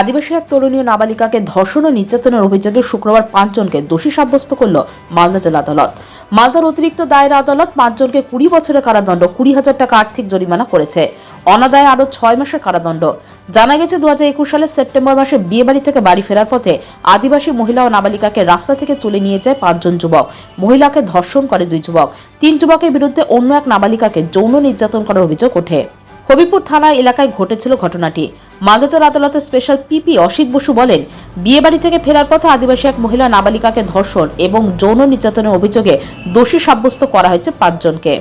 আদিবাসী এক তরুণীয় নাবালিকাকে ধর্ষণ ও নির্যাতনের অভিযোগে শুক্রবার পাঁচজনকে দোষী সাব্যস্ত করল মালদা জেলা আদালত। মালদার অতিরিক্ত দায়ের আদালত পাঁচজনকে কুড়ি বছরের কারাদণ্ড, কুড়ি হাজার টাকা আর্থিক জরিমানা করেছে। অনাদায়ে আরও ছয় মাসের কারাদণ্ড। জানা গেছে দু হাজার একুশ সালের সেপ্টেম্বর মাসে বিয়ে বাড়ি থেকে বাড়ি ফেরার পথে আদিবাসী মহিলা ও নাবালিকাকে রাস্তা থেকে তুলে নিয়ে যায় পাঁচজন যুবক। মহিলাকে ধর্ষণ করে দুই যুবক। তিন যুবকের বিরুদ্ধে অন্য এক নাবালিকাকে যৌন নির্যাতন করার অভিযোগ ওঠে। হবিপুর থানা এলাকায় ঘটেছিল ঘটনাটি। মালদাচার আদালতের স্পেশাল পিপি অসিত বসু বলেন, বিয়েবাড়ি থেকে ফেরার পথে আদিবাসী এক মহিলা নাবালিকাকে ধর্ষণ এবং যৌন নির্যাতনের অভিযোগে দোষী সাব্যস্ত করা হয়েছে পাঁচজনকে।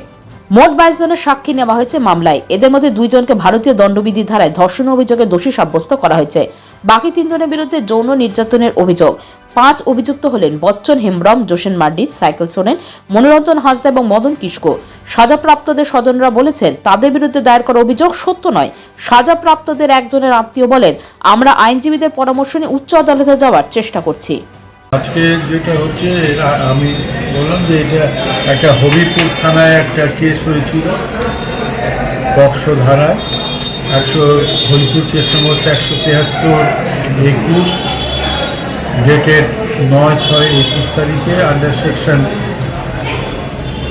মোট বাইশ জনের সাক্ষী নেওয়া হয়েছে মামলায়। এদের মধ্যে দুইজনকে ভারতীয় দণ্ডবিধি ধারায় ধর্ষণ অভিযোগে দোষী সাব্যস্ত করা হয়েছে। বাকি তিনজনের বিরুদ্ধে যৌন নির্যাতনের অভিযোগ। পাঁচ অভিযুক্ত হলেন বচ্চন হেমব্রম, জোসেন মার্ডি সাইকেল সোনেন, মনোরঞ্জন হাসদা এবং মদন কিস্কো সাজাপ্রাপ্তদের স্বজনরা বলেছেন, তাদের বিরুদ্ধে দায়ের করা অভিযোগ সত্য নয়। সাজাপ্রাপ্তদের একজনের আত্মীয় বলেন, আমরা আইনজীবীদের পরামর্শ নিয়ে উচ্চ আদালতে যাওয়ার চেষ্টা করছি। আজকে যেটা হচ্ছে আমি বললাম যে এটা একটা হবিপুর থানায় একটা কেস হয়েছিল পক্সো ধারায় একশো হরিপুর কেস নম্বর একশো তেহাত্তর একুশ ডেটেড নয় ছয় একুশ তারিখে আন্ডার সেকশন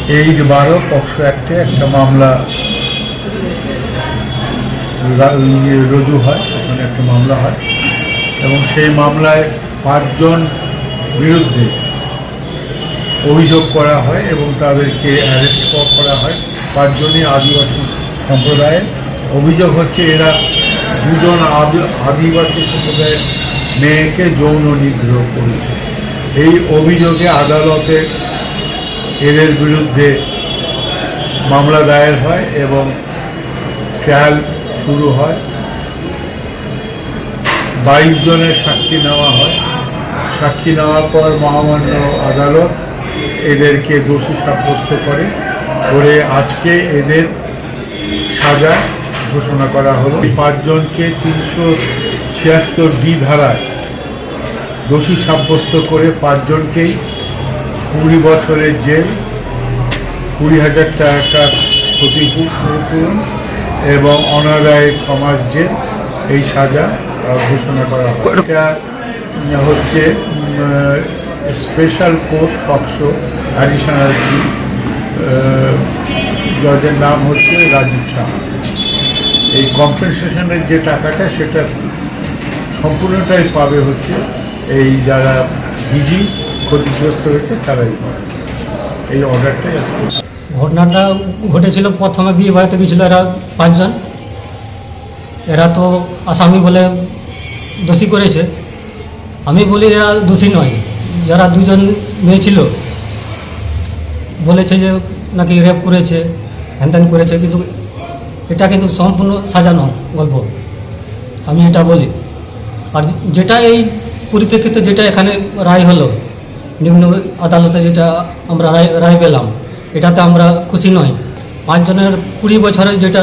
এইট বারো পক্সো একটা মামলা ইয়ে রুজু হয়, ওখানে একটা মামলা হয়। এবং সেই মামলায় পাঁচজন বিরুদ্ধে অভিযোগ করা হয় এবং তাদেরকে অ্যারেস্ট করা হয়। পাঁচজনই আদিবাসী সম্প্রদায়ের। অভিযোগ হচ্ছে এরা দুজন আদি- আদিবাসী সম্প্রদায়ের মেয়েকে যৌন নিগ্রহ করেছে। এই অভিযোগে আদালতে এদের বিরুদ্ধে মামলা দায়ের হয় এবং ট্রায়াল শুরু হয়। বাইশ জনের সাক্ষী নেওয়া হয়। সাক্ষী নেওয়ার পর মহামান্য আদালত এদেরকে দোষী সাব্যস্ত করে। করে আজকে এদের সাজা ঘোষণা করা হলো। পাঁচজনকে তিনশো ছিয়াত্তর ডি ধারায় দোষী সাব্যস্ত করে পাঁচজনকেই কুড়ি বছরের জেল, কুড়ি হাজার টাকা ক্ষতিপূরণ এবং অনাদায়ে ছমাস জেল, এই সাজা ঘোষণা করা হয়। এটা হচ্ছে স্পেশাল কোর্ট পক্সো অ্যাডিশনাল জজের নাম হচ্ছে রাজীব শাহ এই কম্পেনসেশনের যে টাকাটা, সেটা সম্পূর্ণটাই পাবে হচ্ছে এই যারা ভিজি ক্ষতিগ্রস্ত হয়েছে, তারাই এই অর্ডারটাই ঘটনাটা ঘটেছিল, প্রথমে বিয়ে বাড়িতে গিয়েছিল এরা পাঁচজন। এরা তো আসামি বলে দোষী করেছে। আমি বলি এরা দোষী নয়, যারা দুজন মেয়ে ছিল। বলেছে যে নাকি রেপ করেছে হ্যান করেছে, কিন্তু এটা কিন্তু সম্পূর্ণ সাজানো গল্প। আমি এটা বলি। আর যেটা এই পরিপ্রেক্ষিতে যেটা এখানে রায় হলো নিম্ন আদালতে যেটা আমরা রায় রায় পেলাম এটাতে আমরা খুশি নই। পাঁচজনের কুড়ি বছরের যেটা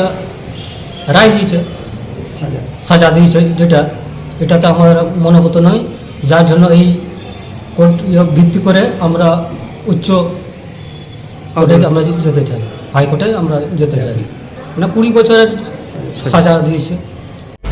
রায় দিয়েছে সাজা। দিয়েছে যেটা এটাতে আমার মনোভূত নয় যার জন্য এই কোর্ট ইয়ে ভিত্তি করে আমরা উচ্চ আমরা যেতে চাই। হাইকোর্টে আমরা যেতে চাই। মানে কুড়ি বছরের সাজা দিয়েছে।